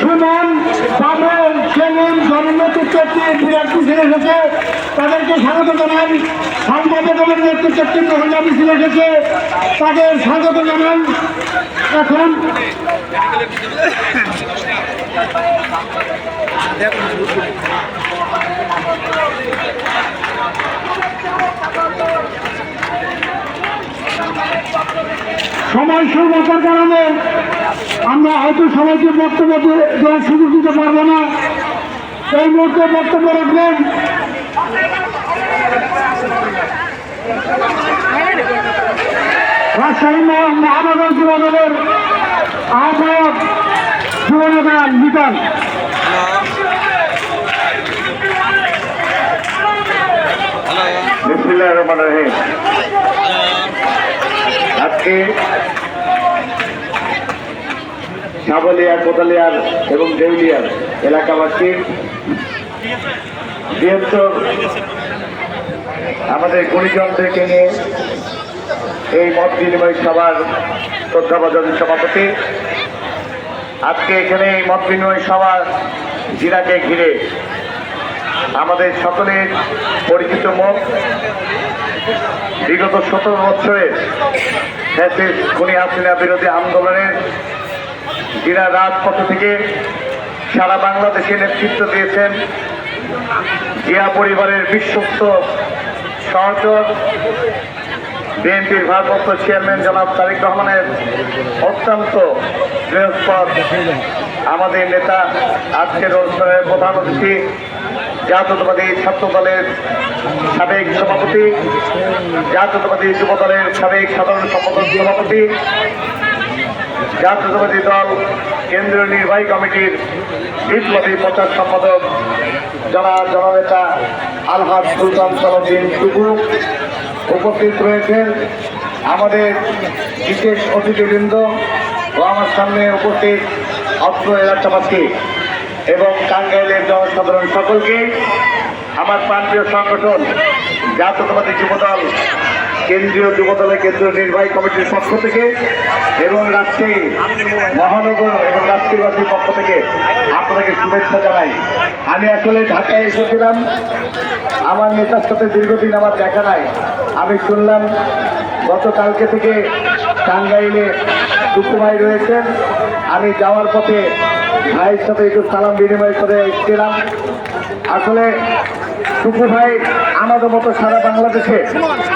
সুমন পাবন সেলিম জননেত্রী চট্টি বিরাট এসেছে। তাদেরকে স্বাগত জানান সংবাদকের নেতৃত্বে মহিলা মিছিল এসেছে। তাদের স্বাগত জানান। এখন সময় স্বল্পতার কারণে আমরা হয়তো সবাইকে বক্তব্য দেওয়ার সুযোগ দিতে পারব না। এই মুহূর্তে বক্তব্য রাখবেন। রাজশাহী মহা- মহানগর যুবদলের আহ্বায়ক যুবনেতা বিকাশ আজকে সাবলিয়া কোদালিয়ার এবং দেউলিয়ার এলাকাবাসীর বৃহত্তর আমাদের গুণীজনদেরকে নিয়ে এই মত বিনিময় সভার শ্রদ্ধাভাজন সভাপতি। আজকে এখানে এই মত বিনিময় সভা জিরাকে ঘিরে আমাদের সকলের পরিচিত মুখ। বিগত সতেরো বছরের খুনি হাসিনা বিরোধী আন্দোলনের যিরা রাজপথ থেকে সারা বাংলাদেশে নেতৃত্ব দিয়েছেন। জিয়া পরিবারের বিশ্বস্ত সহচর বিএনপির ভারপ্রাপ্ত চেয়ারম্যান জনাব তারেক রহমানের অত্যন্ত বৃহস্পদ আমাদের নেতা আজকের অনুষ্ঠানের প্রধান অতিথি, জাতীয়তাবাদী ছাত্র দলের সাবেক সভাপতি, জাতীয়তাবাদী যুব দলের সাবেক সাধারণ সম্পাদক, সভাপতি জাতীয়তাবাদী দল, কেন্দ্রীয় নির্বাহী কমিটির বিপ্লবী প্রচার সম্পাদক জনা জননেতা আলহাজ সুলতান সালাউদ্দিন টুকু উপস্থিত রয়েছেন। আমাদের বিশেষ অতিথিবৃন্দ ও আমার সামনে উপস্থিত অত্র এলাকাবাসী এবং টাঙ্গাইলের জনসাধারণ সকলকে, আমার প্রান্তীয় সংগঠন জাতীয়তাবাদী যুবদল কেন্দ্রীয় যুবদলের কেন্দ্রীয় নির্বাহী কমিটির পক্ষ থেকে এবং রাজশাহী মহানগর এবং রাজশাহীবাসীর পক্ষ থেকে আপনাদেরকে শুভেচ্ছা জানাই। আমি আসলে ঢাকায় এসেছিলাম। আমার নেতার সাথে দীর্ঘদিন আমার দেখা নাই। আমি শুনলাম, গতকালকে থেকে টাঙ্গাইলে ভাই রয়েছেন। আমি যাওয়ার পথে ভাইয়ের সাথে একটু সালাম বিনিময় করে এসেছিলাম। আসলে টুকু ভাই আমাদের মতো সারা বাংলাদেশে